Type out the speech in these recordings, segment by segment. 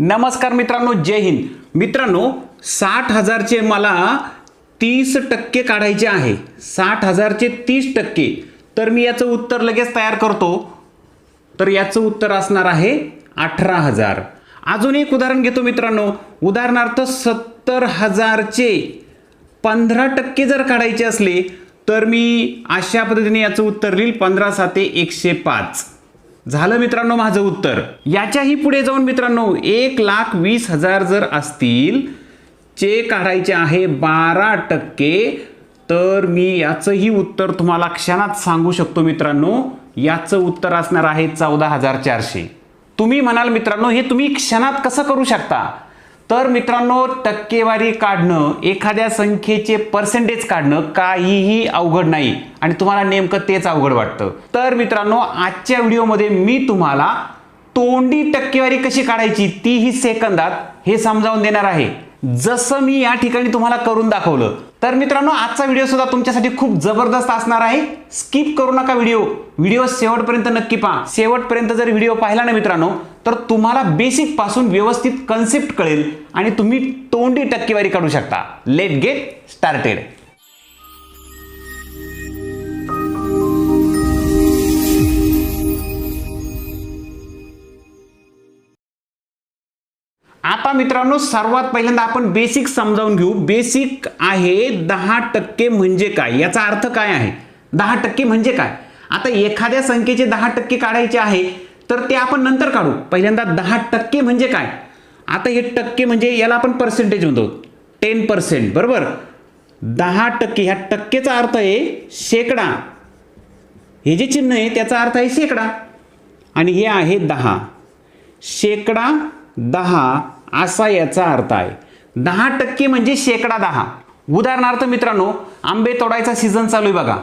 नमस्कार मित्रांनो जय हिंद. मित्रांनो साठ हजारचे मला तीस टक्के काढायचे आहे. साठ हजारचे तीस टक्के. तर मी याचं उत्तर लगेच तयार करतो. तर याचं उत्तर असणार आहे अठरा हजार. अजून एक उदाहरण घेतो मित्रांनो. उदाहरणार्थ सत्तर हजारचे पंधरा टक्के जर काढायचे असले तर मी अशा पद्धतीने याचं उत्तर लिहिल. पंधरा साते एकशे पाच. झालं मित्रांनो माझं उत्तर. याच्याही पुढे जाऊन मित्रांनो एक लाख वीस हजार जर असतील चे काढायचे आहे बारा टक्के तर मी याचंही उत्तर तुम्हाला क्षणात सांगू शकतो मित्रांनो. याचं उत्तर असणार आहे चौदा हजार चारशे. तुम्ही म्हणाल मित्रांनो हे तुम्ही क्षणात कसं करू शकता? तर मित्रांनो टक्केवारी काढणं एखाद्या संख्येचे पर्सेंटेज काढणं काहीही अवघड नाही. आणि तुम्हाला नेमकं तेच अवघड वाटतं. तर मित्रांनो आजच्या व्हिडिओमध्ये मी तुम्हाला तोंडी टक्केवारी कशी काढायची तीही सेकंदात हे समजावून देणार आहे. जसं मी या ठिकाणी तुम्हाला करून दाखवलं. तर मित्रांनो आजचा व्हिडिओ सुद्धा तुमच्यासाठी खूप जबरदस्त असणार आहे. स्किप करू नका व्हिडिओ. व्हिडिओ शेवटपर्यंत नक्की पहा. शेवटपर्यंत जर व्हिडिओ पाहिला ना मित्रांनो तर तुम्हाला बेसिकपासून व्यवस्थित कन्सेप्ट कळेल आणि तुम्ही तोंडी टक्केवारी काढू शकता. लेट गेट स्टार्टेड आता मित्रांनो सर्वात पहिल्यांदा आपण बेसिक समजावून घेऊ. बेसिक आहे दहा टक्के म्हणजे काय? याचा अर्थ काय आहे? दहा टक्के म्हणजे काय? आता एखाद्या संख्येचे दहा टक्के काढायचे आहे. तर ते आपण नंतर काढू. पहिल्यांदा दहा टक्के म्हणजे काय? आता हे टक्के म्हणजे याला आपण पर्सेंटेज म्हणतो. टेन पर्सेंट बरोबर? दहा टक्के ह्या टक्केचा अर्थ आहे शेकडा. हे जे चिन्ह आहे त्याचा अर्थ आहे शेकडा. आणि हे आहे दहा. शेकडा दहा असा याचा अर्थ आहे. दहा टक्के म्हणजे शेकडा दहा. उदाहरणार्थ मित्रांनो आंबे तोडायचा सीझन चालू आहे बघा.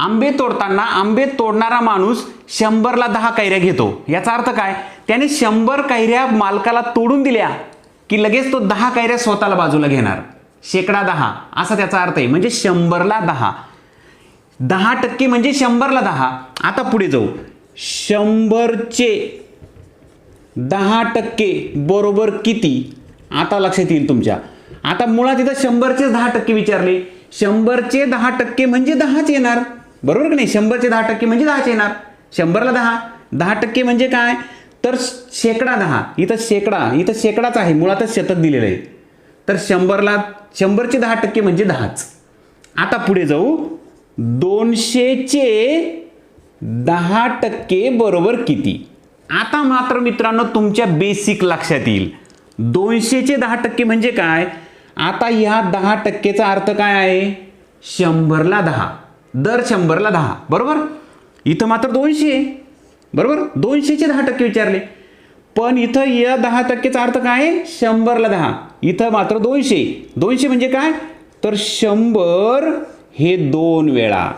आंबे तोडताना आंबे तोडणारा माणूस शंभरला दहा कैऱ्या घेतो. याचा अर्थ काय? त्याने शंभर कैऱ्या मालकाला तोडून दिल्या की लगेच तो दहा कैऱ्या स्वतःला बाजूला घेणार. शेकडा दहा. असा त्याचा अर्थ आहे. म्हणजे शंभरला दहा. दहा टक्के म्हणजे शंभरला दहा. आता पुढे जाऊ. शंभरचे दहा टक्के बरोबर किती? आता लक्षात येईल तुमच्या. आता मुळात इथं शंभरचे दहा टक्के विचारले. शंभरचे दहा टक्के म्हणजे दहाच येणार. बरोबर की नाही? शंभरचे दहा टक्के म्हणजे दहाचे येणार. शंभरला दहा. दहा टक्के म्हणजे काय? तर शेकडा दहा. इथं शेकडा. इथं शेकडाच आहे. मुळातच शतक दिलेलं आहे. तर शंभरला शंभरचे दहा टक्के म्हणजे दहाच. आता पुढे जाऊ. दोनशेचे दहा टक्के बरोबर किती? आता मात्र मित्रांनो तुमच्या बेसिक लक्षात येईल. दोनशेचे दहा टक्के म्हणजे काय? आता ह्या दहा टक्केचा अर्थ काय आहे? शंभरला दहा. दर शंभरला दहा बरोबर? इथं मात्र दोनशे आहे. बरोबर? दोनशेचे दहा टक्के विचारले. पण इथं या दहा टक्केचा अर्थ काय? आहे शंभरला दहा. इथं मात्र दोनशे दोनशे म्हणजे काय? तर शंभर हे दोन वेळा.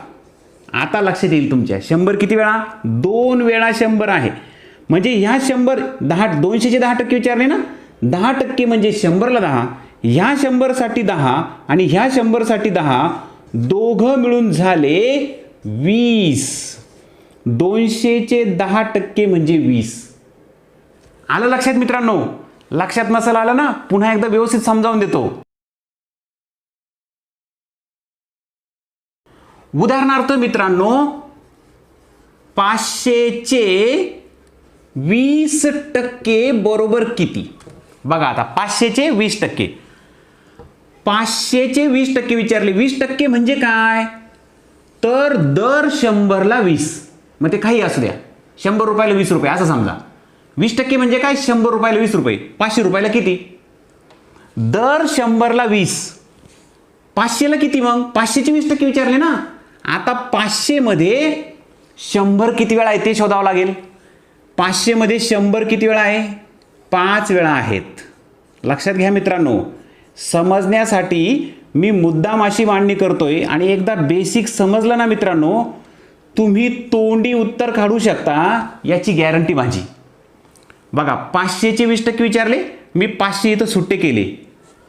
आता लक्षात येईल तुमच्या. शंभर किती वेळा? दोन वेळा शंभर आहे. म्हणजे ह्या शंभर दहा दोनशेचे दहा टक्के विचारले ना? दहा टक्के म्हणजे शंभरला दहा ह्या शंभरसाठी दहा आणि ह्या शंभरसाठी दहा दोघं मिळून झाले वीस. दोनशेचे दहा टक्के म्हणजे वीस. आलं लक्षात मित्रांनो? लक्षात नसेल आलं ना? पुन्हा एकदा व्यवस्थित समजावून देतो. उदाहरणार्थ मित्रांनो पाचशेचे वीस टक्के बरोबर किती? बघा आता पाचशेचे वीस टक्के. पाचशेचे वीस टक्के विचारले. वीस टक्के म्हणजे काय? तर दर शंभरला वीस. मग ते काही असू द्या. शंभर रुपयाला वीस रुपये असं समजा. वीस टक्के म्हणजे काय? शंभर रुपयाला वीस रुपये. पाचशे रुपयाला किती? दर शंभरला वीस. पाचशेला किती मग? पाचशेचे वीस टक्के विचारले ना. आता पाचशेमध्ये शंभर किती वेळा आहे ते शोधावं लागेल. पाचशेमध्ये शंभर किती वेळा आहे? पाच वेळा आहेत. लक्षात घ्या मित्रांनो. समजण्यासाठी मी मुद्दाम अशी मांडणी करतोय. आणि एकदा बेसिक समजलं ना मित्रांनो तुम्ही तोंडी उत्तर काढू शकता याची गॅरंटी माझी. बघा पाचशेचे वीस टक्के विचारले मी पाचशे इथं सुट्टे केले.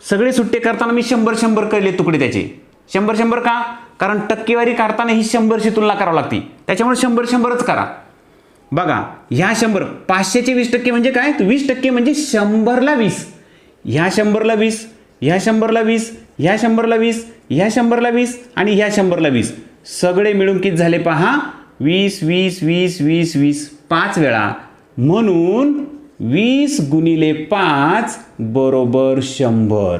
सगळे सुट्टे करताना मी शंभर शंभर केले तुकडे त्याचे. शंभर शंभर का? कारण टक्केवारी काढताना ही शंभरची तुलना करावी लागते. त्याच्यामुळे शंभर शंभरच करा. बघा ह्या शंभर पाचशेचे वीस टक्के म्हणजे काय? वीस टक्के म्हणजे शंभरला वीस. ह्या शंभरला वीस ह्या शंभरला वीस ह्या शंभरला वीस ह्या शंभरला वीस आणि ह्या शंभरला वीस. सगळे मिळून किती झाले पहा? वीस वीस वीस वीस वीस. पाच वेळा. म्हणून वीस गुणिले पाच बरोबर शंभर.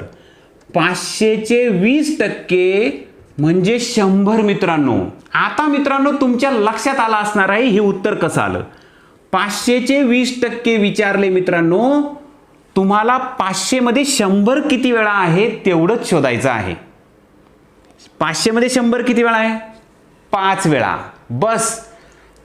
पाचशेचे वीस टक्के म्हणजे शंभर मित्रांनो. आता मित्रांनो तुमच्या लक्षात आलं असणार आहे हे उत्तर कसं आलं? पाचशेचे वीस टक्के विचारले मित्रांनो तुम्हाला पाचशेमध्ये शंभर किती वेळा आहे तेवढंच शोधायचं आहे. पाचशेमध्ये शंभर किती वेळा आहे? पाच वेळा. बस.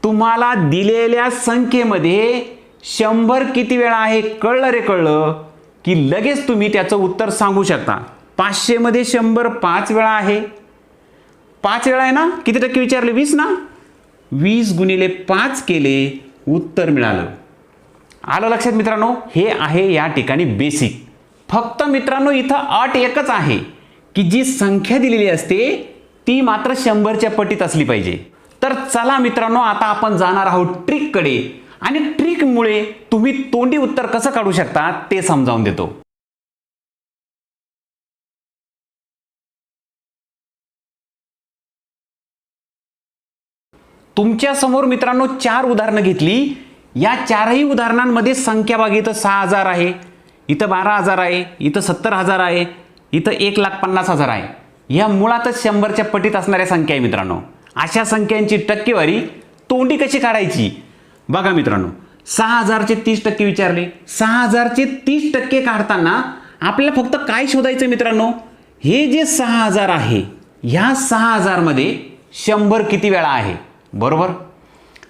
तुम्हाला दिलेल्या संख्येमध्ये शंभर किती वेळा आहे कळलं रे कळलं की लगेच तुम्ही त्याचं उत्तर सांगू शकता. पाचशेमध्ये शंभर पाच वेळा आहे. पाच वेळा आहे ना? किती टक्के विचारले? वीस ना? वीस गुणिले पाच केले उत्तर मिळालं. आलं लक्षात मित्रांनो? हे आहे या ठिकाणी बेसिक फक्त मित्रांनो इथं अट एकच आहे की जी संख्या दिलेली असते ती मात्र शंभरच्या पटीत असली पाहिजे. तर चला मित्रांनो आता आपण जाणार आहोत ट्रिककडे आणि ट्रिकमुळे तुम्ही तोंडी उत्तर कसं काढू शकता ते समजावून देतो. तुमच्यासमोर मित्रांनो चार उदाहरणं घेतली. या चारही उदाहरणांमध्ये संख्या बघा इथं सहा हजार आहे इथं बारा हजार आहे इथं सत्तर हजार आहे इथं एक लाख पन्नास हजार आहे. या मुळातच शंभरच्या पटीत असणाऱ्या संख्या आहे मित्रांनो. अशा संख्यांची टक्केवारी तोंडी कशी काढायची? बघा मित्रांनो सहा हजारचे तीस टक्के विचारले. सहा हजारचे तीस टक्के काढताना आपल्याला फक्त काय शोधायचं मित्रांनो? हे जे सहा हजार आहे ह्या सहा हजारमध्ये शंभर किती वेळा आहे? बरोबर?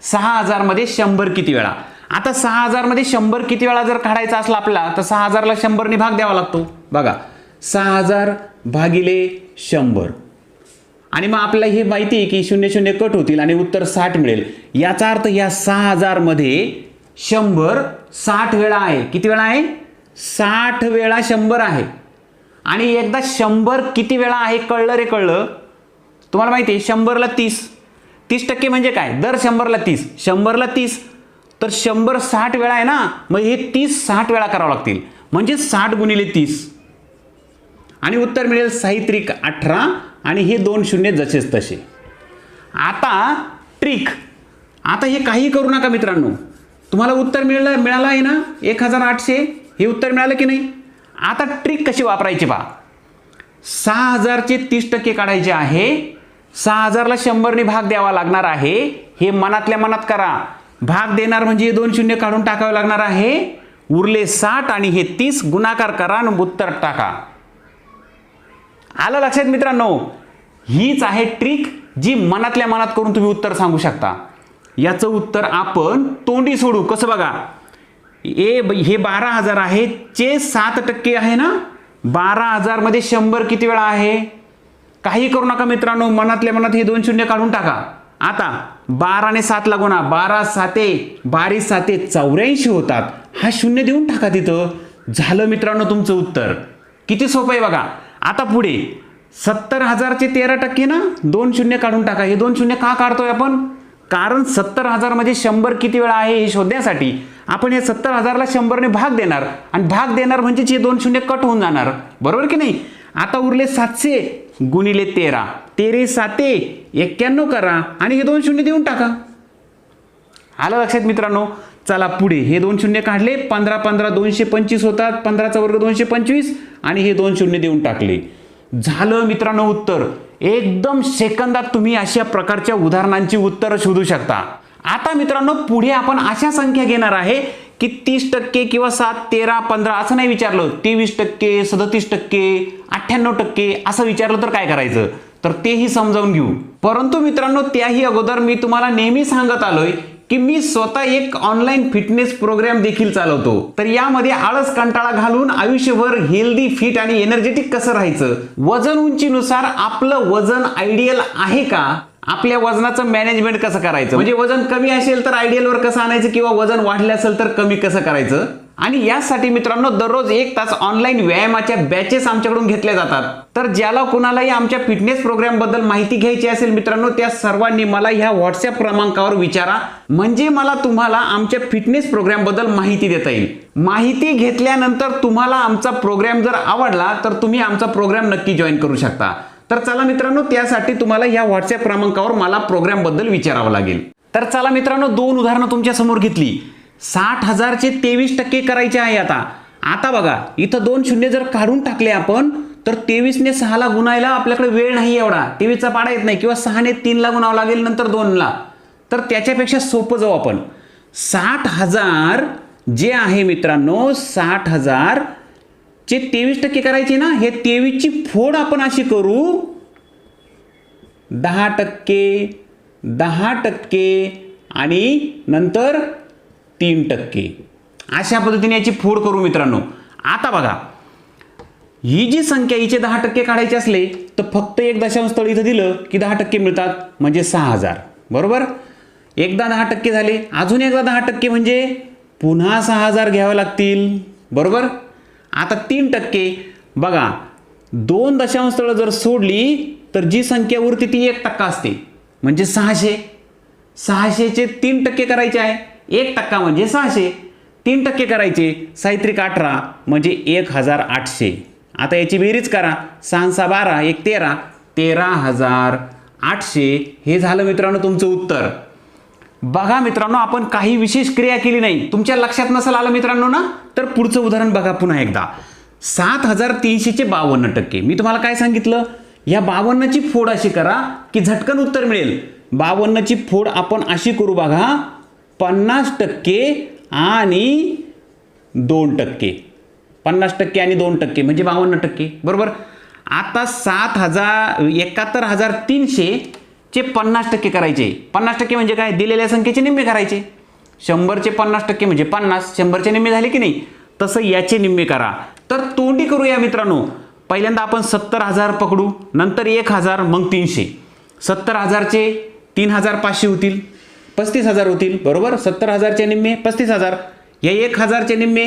सहा हजारमध्ये शंभर किती वेळा? आता सहा हजारमध्ये शंभर किती वेळा जर काढायचा असला आपला तर सहा हजारला शंभरने भाग द्यावा लागतो. बघा सहा हजार भागिले शंभर. आणि मग आपल्याला हे माहिती आहे की शून्य शून्य कट होतील आणि उत्तर साठ मिळेल. याचा अर्थ या सहा हजारमध्ये शंभर साठ वेळा आहे. किती वेळा आहे? साठ वेळा शंभर आहे. आणि एकदा शंभर किती वेळा आहे कळलं रे कळलं? तुम्हाला माहिती आहे शंभरला तीस. तीस टक्के म्हणजे काय? दर शंभरला तीस. शंभरला तीस तर शंभर साठ वेळा आहे ना मग हे तीस साठ वेळा करावं लागतील. म्हणजे साठ गुणिले तीस. आणि उत्तर मिळेल साहित्रिक अठरा आणि हे दोन शून्य जसेच तसे. आता ट्रिक. आता हे काही करू नका मित्रांनो. तुम्हाला उत्तर मिळलं मिळालं आहे ना? एक हजार आठशे. हे उत्तर मिळालं की नाही? आता ट्रिक कशी वापरायची पहा सहा हजारचे तीस टक्के काढायचे आहे. सहा हजारला शंभरने भाग द्यावा लागणार आहे. हे मनातल्या मनात करा. भाग देणार म्हणजे हे दोन शून्य काढून टाकावे लागणार आहे. उरले साठ आणि हे तीस गुणाकार करा आणि उत्तर टाका. आलं लक्षात मित्रांनो? हीच आहे ट्रिक जी मनातल्या मनात करून तुम्ही उत्तर सांगू शकता. याचं उत्तर आपण तोंडी सोडू. कसं बघा? ए हे बारा हजार आहे. चे सात टक्के आहे ना? बारा हजारमध्ये शंभर किती वेळा आहे? काही करू नका मित्रांनो मनातल्या मनात हे दोन शून्य काढून टाका. आता बाराने सात गुणा बारा साते बारी साते चौऱ्याऐंशी होतात. हा शून्य देऊन टाका तिथं. झालं मित्रांनो तुमचं उत्तर. किती सोपं आहे बघा. आता पुढे सत्तर हजारचे तेरा टक्के ना दोन शून्य काढून टाका. हे दोन शून्य का काढतोय आपण? कारण सत्तर हजारमध्ये शंभर किती वेळा आहे हे शोधण्यासाठी आपण या सत्तर हजारला शंभरने भाग देणार. आणि भाग देणार म्हणजेच हे दोन शून्य कट होऊन जाणार. बरोबर की नाही? आता उरले सातशे गुणिले तेरा. तेरे साते एक्क्याण्णव करा आणि हे दोन शून्य देऊन टाका. आलं लक्षात मित्रांनो? चला पुढे. हे दोन शून्य काढले. पंधरा पंधरा दोनशे पंचवीस होतात. पंधराचा वर्ग दोनशे पंचवीस आणि हे दोन शून्य देऊन टाकले. झालं मित्रांनो उत्तर. एकदम सेकंदात तुम्ही अशा प्रकारच्या उदाहरणांची उत्तरं शोधू शकता. आता मित्रांनो पुढे आपण अशा संख्या घेणार आहे. की तीस टक्के किंवा सात तेरा पंधरा असं नाही विचारलं. तेवीस टक्के सदतीस टक्के अठ्ठ्याण्णव टक्के असं विचारलं तर काय करायचं? तर तेही समजावून घेऊ. परंतु मित्रांनो त्याही अगोदर मी तुम्हाला नेहमी सांगत आलोय की मी स्वतः एक ऑनलाईन फिटनेस प्रोग्राम देखील चालवतो. तर यामध्ये आळस कंटाळा घालून आयुष्यभर हेल्दी फिट आणि एनर्जेटिक कसं राहायचं? वजन उंचीनुसार आपलं वजन आयडियल आहे का? आपल्या वजनाचं मॅनेजमेंट कसं करायचं? म्हणजे वजन कमी असेल तर आयडियलवर कसं आणायचं किंवा वजन वाढलं असेल तर कमी कसं करायचं? आणि यासाठी मित्रांनो दररोज एक तास ऑनलाईन व्यायामाच्या बॅचेस आमच्याकडून घेतल्या जातात. तर ज्याला कुणालाही आमच्या फिटनेस प्रोग्रामबद्दल माहिती घ्यायची असेल मित्रांनो त्या सर्वांनी मला ह्या व्हॉट्सअप क्रमांकावर विचारा. म्हणजे मला तुम्हाला आमच्या फिटनेस प्रोग्रामबद्दल माहिती देता येईल. माहिती घेतल्यानंतर तुम्हाला आमचा प्रोग्राम जर आवडला तर तुम्ही आमचा प्रोग्राम नक्की जॉईन करू शकता. तर चला मित्रांनो त्यासाठी तुम्हाला या व्हॉट्सअप क्रमांकावर मला प्रोग्रामबद्दल विचारावं लागेल. तर चला मित्रांनो दोन उदाहरणं तुमच्यासमोर घेतली. साठ हजारचे तेवीस टक्के करायचे आहे आता. आता बघा इथं दोन शून्य जर काढून टाकले आपण तर तेवीसने सहाला गुणायला आपल्याकडे वेळ नाही एवढा. तेवीसचा पाडा येत नाही किंवा सहाने तीनला गुणावं लागेल नंतर दोनला. तर त्याच्यापेक्षा सोपं जाऊ आपण. साठ हजार जे आहे मित्रांनो साठ हजार जे तेवीस टक्के करायचे ना हे तेवीसची फोड आपण अशी करू दहा टक्के दहा टक्के आणि नंतर तीन टक्के. अशा पद्धतीने याची फोड करू मित्रांनो. आता बघा ही जी संख्या हिचे दहा टक्के काढायचे असले तर फक्त एक दशांश स्थळ इथं दिलं की दहा टक्के मिळतात म्हणजे सहा हजार. बरोबर? एकदा दहा टक्के झाले अजून एकदा दहा टक्के म्हणजे पुन्हा सहा हजार घ्यावे लागतील. बरोबर? आता तीन टक्के. बघा दोन दशांश स्थळं जर सोडली तर जी संख्या उरते ती एक टक्का असते. म्हणजे सहाशे. सहाशेचे तीन टक्के करायचे आहे. एक टक्का म्हणजे सहाशे. तीन टक्के करायचे साहित्रिक अठरा म्हणजे एक हजार आठशे. आता याची बेरीज करा. सहा सहा बारा एक तेरा. तेरा हजार आठशे. हे झालं मित्रांनो तुमचं उत्तर. बघा मित्रांनो आपण काही विशेष क्रिया केली नाही. तुमच्या लक्षात नसेल आलं मित्रांनो ना? तर पुढचं उदाहरण बघा पुन्हा एकदा. सात हजार तीनशेचे बावन्न टक्के. मी तुम्हाला काय सांगितलं? या बावन्नची फोड अशी करा की झटकन उत्तर मिळेल. बावन्नची फोड आपण अशी करू बघा. पन्नास टक्के आणि दोन टक्के. पन्नास टक्के आणि दोन टक्के म्हणजे बावन्न टक्के. बरोबर? आता सात हजार एकाहत्तर हजार तीनशे चे पन्नास टक्के करायचे. पन्नास टक्के म्हणजे काय? दिलेल्या संख्येचे निम्मे करायचे. शंभरचे पन्नास टक्के म्हणजे पन्नास. शंभरचे निम्मे झाले की नाही? तसं याचे निम्मे करा. तर तोंडी करूया मित्रांनो. पहिल्यांदा आपण सत्तर हजार पकडू. नंतर एक हजार मग तीनशे. सत्तर हजारचे तीन हजार पाचशे होतील. पस्तीस हजार होतील. बरोबर? सत्तर हजारचे निम्मे पस्तीस हजार. या एक हजारचे निम्मे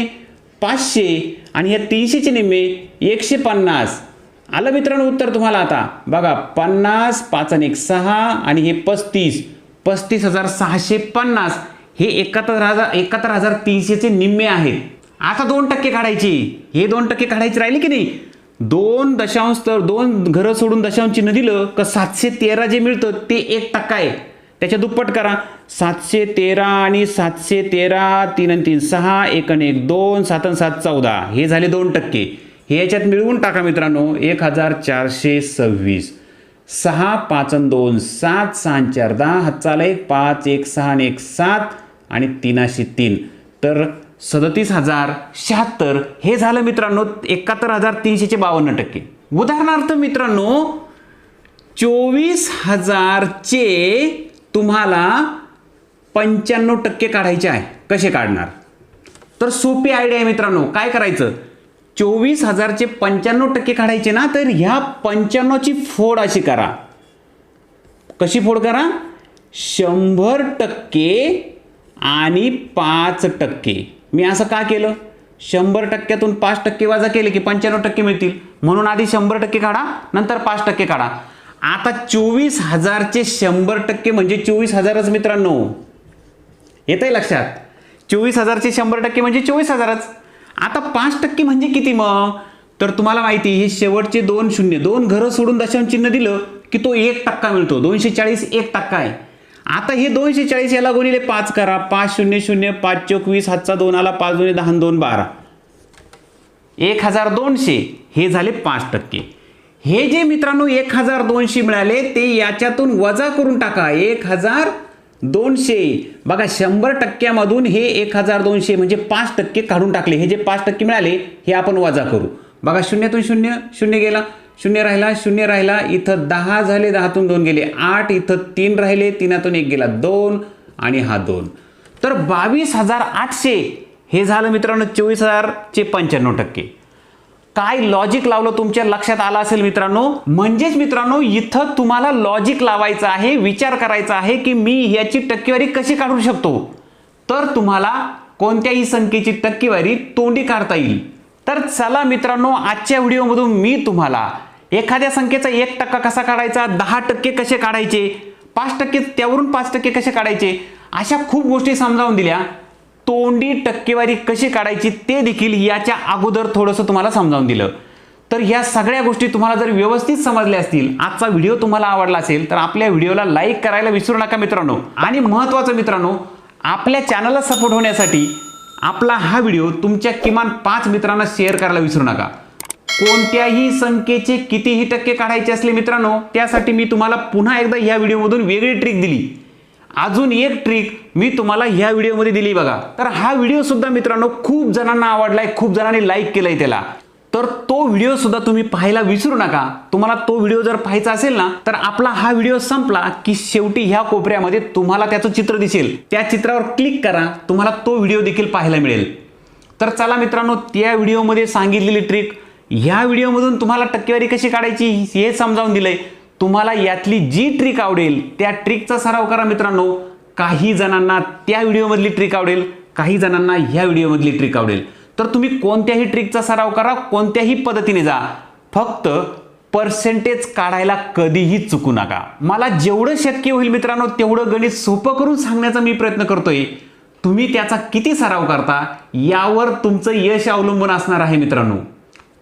पाचशे आणि या तीनशेचे निम्मे एकशे पन्नास. आलं मित्रांनो उत्तर तुम्हाला आता. बघा पन्नास पाच आणि एक सहा आणि हे पस्तीस. पस्तीस हजार सहाशे पन्नास. हे एकाहत्तर हजार एकाहत्तर हजार तीनशेचे निम्मे आहेत. आता दोन टक्के काढायची. हे दोन टक्के काढायचे राहिले की नाही? दोन दशांश तर दोन घरं सोडून दशांश चिन्ह दिलं का सातशे तेरा जे मिळतं ते एक टक्का आहे. त्याच्या दुप्पट करा. सातशे तेरा आणि सातशे तेरा तीन आणि तीन सहा एक आणि एक दोन सात आणि सात चौदा. हे झाले दोन टक्के. हे याच्यात मिळवून टाका मित्रांनो एक हजार चारशे सव्वीस. सहा पाच आणि दोन सात सहा चार दहा हजार एक पाच एक सहा आणि एक सात आणि तीनाशे तीन. तर सदतीस हजार शहात्तर हे झालं मित्रांनो एकाहत्तर हजार तीनशेचे बावन्न टक्के. उदाहरणार्थ मित्रांनो चोवीस हजारचे तुम्हाला पंच्याण्णव टक्के काढायचे आहे. कसे काढणार? तर सोपी आयडिया आहे मित्रांनो. काय करायचं? चोवीस हजारचे पंच्याण्णव टक्के काढायचे ना तर ह्या पंच्याण्णवची फोड अशी करा. कशी फोड करा? शंभर टक्के आणि पाच टक्के. मी असं का केलं? शंभर टक्क्यातून पाच टक्के वाजा केले की पंच्याण्णव टक्के मिळतील. म्हणून आधी शंभर टक्के काढा नंतर पाच टक्के काढा. आता चोवीस हजारचे शंभर टक्के म्हणजे चोवीस हजारच मित्रांनो. येत आहे लक्षात? चोवीस हजारचे शंभर टक्के म्हणजे चोवीस हजारच आता पाच टक्के म्हणजे किती मग? तर तुम्हाला माहिती हे शेवटचे दोन शून्य दोन घरं सोडून दशांश चिन्ह दिलं की तो एक टक्का मिळतो. दोनशे चाळीस एक टक्का आहे. आता हे दोनशे चाळीस याला गुणिले पाच करा. पाच शून्य शून्य पाच चोवीस हातचा दोन आला पाच दोन दहा दोन बारा. एक हजार दोनशे हे झाले पाच टक्के. हे जे मित्रांनो एक हजार दोनशे मिळाले ते याच्यातून वजा करून टाका. एक हजार दोनशे. बघा शंभर टक्क्यामधून हे एक हजार दोनशे म्हणजे पाच टक्के काढून टाकले. हे जे पाच टक्के मिळाले हे आपण वजा करू. बघा शून्यातून शून्य शून्य गेला शून्य राहिला शून्य राहिला इथं दहा झाले दहातून दोन गेले आठ इथं तीन राहिले तीनातून एक गेला दोन आणि हा दोन. तर बावीस हजार आठशे. हे झालं मित्रांनो चोवीस हजारचे पंच्याण्णव टक्के. काय लॉजिक लावलं तुमच्या लक्षात आलं असेल मित्रांनो? म्हणजेच मित्रांनो इथं तुम्हाला लॉजिक लावायचं आहे विचार करायचा आहे की मी याची टक्केवारी कशी काढू शकतो? तर तुम्हाला कोणत्याही संख्येची टक्केवारी तोंडी काढता येईल. तर चला मित्रांनो आजच्या व्हिडिओमधून मी तुम्हाला एखाद्या संख्येचा एक टक्का कसा काढायचा दहा टक्के कसे काढायचे पाच टक्के त्यावरून पाच टक्के कसे काढायचे अशा खूप गोष्टी समजावून दिल्या. तोंडी टक्केवारी कशी काढायची ते देखील याच्या अगोदर थोडंसं तुम्हाला समजावून दिलं. तर ह्या सगळ्या गोष्टी तुम्हाला जर व्यवस्थित समजल्या असतील आजचा व्हिडिओ तुम्हाला आवडला असेल तर आपल्या व्हिडिओला लाईक करायला विसरू नका मित्रांनो. आणि महत्त्वाचं मित्रांनो आपल्या चॅनलला सपोर्ट होण्यासाठी आपला हा व्हिडिओ तुमच्या किमान पाच मित्रांना शेअर करायला विसरू नका. कोणत्याही संख्येचे कितीही टक्के काढायचे असले मित्रांनो त्यासाठी मी तुम्हाला पुन्हा एकदा ह्या व्हिडिओमधून वेगळी ट्रिक दिली. अजून एक ट्रिक मी तुम्हाला ह्या व्हिडिओमध्ये दिली बघा. तर हा व्हिडिओ सुद्धा मित्रांनो खूप जणांना आवडलाय खूप जणांनी लाईक केलंय त्याला. तर तो व्हिडिओ सुद्धा तुम्ही पाहायला विसरू नका. तुम्हाला तो व्हिडिओ जर पाहायचा असेल ना तर आपला हा व्हिडिओ संपला की शेवटी ह्या कोपऱ्यामध्ये तुम्हाला त्याचं चित्र दिसेल. त्या चित्रावर क्लिक करा तुम्हाला तो व्हिडिओ देखील पाहायला मिळेल. तर चला मित्रांनो त्या व्हिडिओमध्ये सांगितलेली ट्रिक ह्या व्हिडिओमधून तुम्हाला टक्केवारी कशी काढायची हे समजावून दिलंय. तुम्हाला यातली जी ट्रिक आवडेल त्या ट्रिकचा सराव करा मित्रांनो. काही जणांना त्या व्हिडिओमधली ट्रिक आवडेल काही जणांना ह्या व्हिडिओमधली ट्रिक आवडेल. तर तुम्ही कोणत्याही ट्रिकचा सराव करा कोणत्याही पद्धतीने जा. फक्त पर्सेंटेज काढायला कधीही चुकू नका. मला जेवढं शक्य होईल मित्रांनो तेवढं गणित सोपं करून सांगण्याचा मी प्रयत्न करतोय. तुम्ही त्याचा किती सराव करता यावर तुमचं यश अवलंबून असणार आहे मित्रांनो.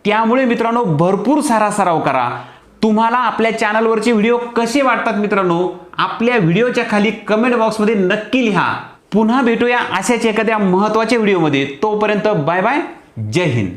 त्यामुळे मित्रांनो भरपूर सारा सराव करा. तुम्हाला आपल्या चॅनलवरचे व्हिडिओ कसे वाटतात मित्रांनो? आपल्या व्हिडिओच्या खाली कमेंट बॉक्समध्ये नक्की लिहा. पुन्हा भेटूया अशाच एखाद्या महत्त्वाच्या व्हिडिओमध्ये तोपर्यंत बाय बाय जय हिंद.